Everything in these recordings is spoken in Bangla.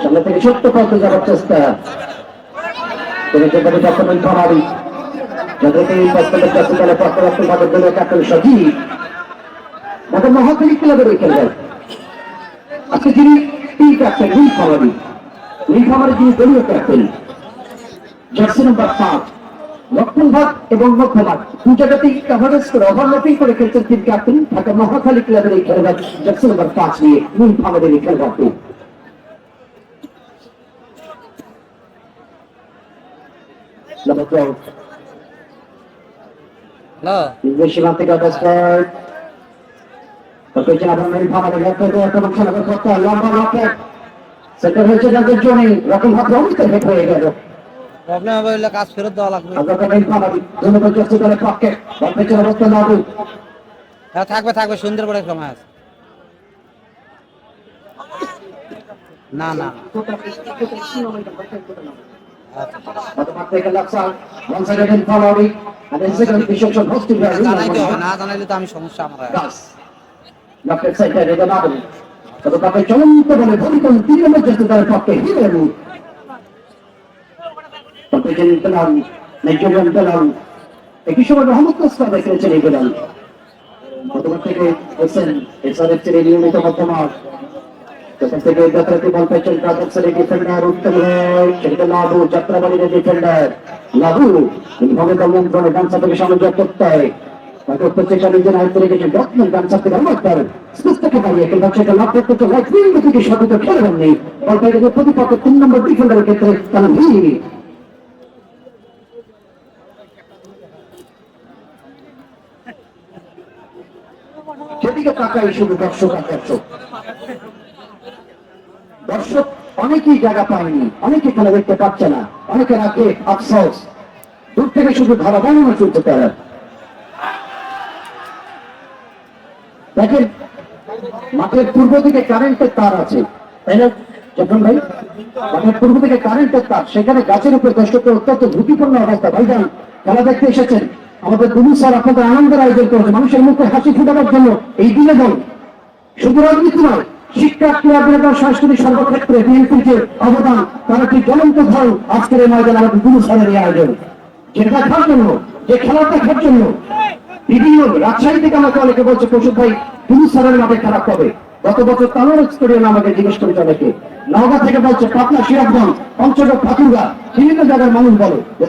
সামনে থেকে ছোট্ট পথে যাওয়ার চেষ্টা ফরারি যাদেরকে মহাখালী ক্লাবের ওই খেলবেন আজকে যিনি তিন ক্যাপ্টেন নীল খামারি নীল খামারি যিনি দলীয় ক্যাপ্টেন জার্সি নাম্বার পাঁচ লক্ষণ ভাগ এবং মধ্যভাগ দু জায়গাতেই কভারেজ করে ওভারল্যাপিং করে খেলছেন তিন ক্যাপ্টেন ঢাকা মহাখালী ক্লাবের এই খেলবার জার্সি নাম্বার পাঁচ নিয়ে নীল খামারের এই খেলবারটি Number 12. হ্যালো ইংলিশ সীমান্ত থেকে অবস্থান পেছনে আপনার মেরি ফামারে লক্ষ্য করে একটা খেলা করতে লম্বা রকেট সেন্টার হয়েছে যাদের জন্য রকম হাত অবস্থা হেট হয়ে গেল। প্রবলেম হবে হলে কাজ ফেরত দেওয়া লাগবে। আপনার মেরি ফামারি দুটো পর্যন্ত দলের পক্ষে পেছনে অবস্থা লাগু হ্যাঁ থাকবে থাকবে সুন্দর করে না না জানাইতে হবে না জানাইলে তো আমি সমস্যা আমার। সাইডে রেগে না বলি তবে তাকে চলন্ত বলে ভরিকন তিন নম্বর যেতে তার পক্ষে হিরে রূপ কম্পিটিশন পেলাম নাইজেরিয়ান পেলাম একই সময় রহমত দেখেছেন এই পেলাম বর্তমান থেকে ছেড়ে নিয়মিত থেকে যাত্রাটি বল পেয়েছেন ডিফেন্ডার উত্তম লাভু যাত্রাবাড়ির ডিফেন্ডার লাভু করতে হয় সেদিকে শুধু দর্শক দর্শক। অনেকেই জায়গা পায়নি, অনেকে খেলা দেখতে পাচ্ছে না অনেকে রাখে আফসোস। দূর থেকে শুধু ধারা বর্ণনা চলতে পারে দেখেন, মাঠের পূর্ব দিকে কারেন্টের তার আছে। তাই না ভাই? মাঠের পূর্ব দিকে কারেন্টের তার, সেখানে গাছের উপর অত্যন্ত ঝুঁকিপূর্ণ অবস্থা। ভাইজান, খেলা দেখতে এসেছেন। আমাদের স্যার আপনাদের আনন্দের আয়োজন করেছে। মানুষের মুখে হাসি ফুটানোর জন্য এই বিনোদন শুধু রাজনীতি নয়, শিক্ষা, ক্রীড়া সংস্কৃতি সর্বক্ষেত্রে বিএনপির যে অবদান, তার একটি জ্বলন্ত ধরন আজকের এই ময়দানে আমাদের দুলু স্যারের আয়োজন। যেটা দেখার জন্য, যে খেলা দেখার জন্য বিভিন্ন রাজশাহী থেকে আমাকে অনেকে বলছে কৌশল ভাই মাঠে খারাপ হবে গত বছর তানোর আমাকে জিজ্ঞেস করেছে অনেকে। নওগাঁ থেকে বলছে পাটনা সিরাজগঞ্জ পঞ্চগড় বিভিন্ন জায়গার মানুষ বলে যে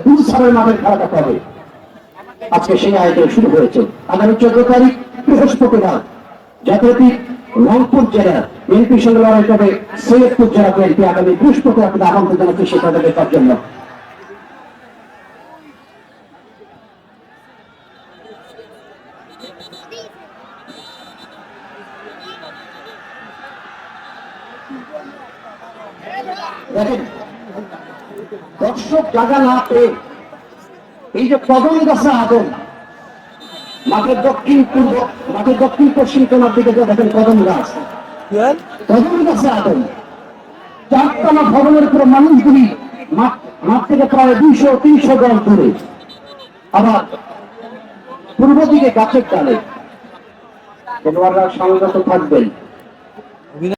মাঠের খেলাটা হবে আজকে সেই আয়োজন শুরু হয়েছে। আগামী চোদ্দ তারিখ, বৃহস্পতিবার জাতীয়টি রংপুর জেলা বিএনপি সঙ্গে লড়াই করবে সৈয়দপুর জেলা বিএনপি। আগামী বৃহস্পতিবার আপনাদের আমন্ত্রণ জানাচ্ছি জন্য। দর্শক জায়গা না পেয়ে এই যে কদম গাছা আদম মাঠের দক্ষিণ পূর্ব মাঠের দক্ষিণ পশ্চিম কোনার দিকে যে দেখেন কদম গাছ কদম গাছে আদম চারতলা ভবনের পুরো মানুষগুলি মাঠ থেকে প্রায় দুইশো তিনশো গজ দূরে। আবার পূর্ব দিকে গাছের ডালে। খেলোয়াড়রা সংযত থাকবেন।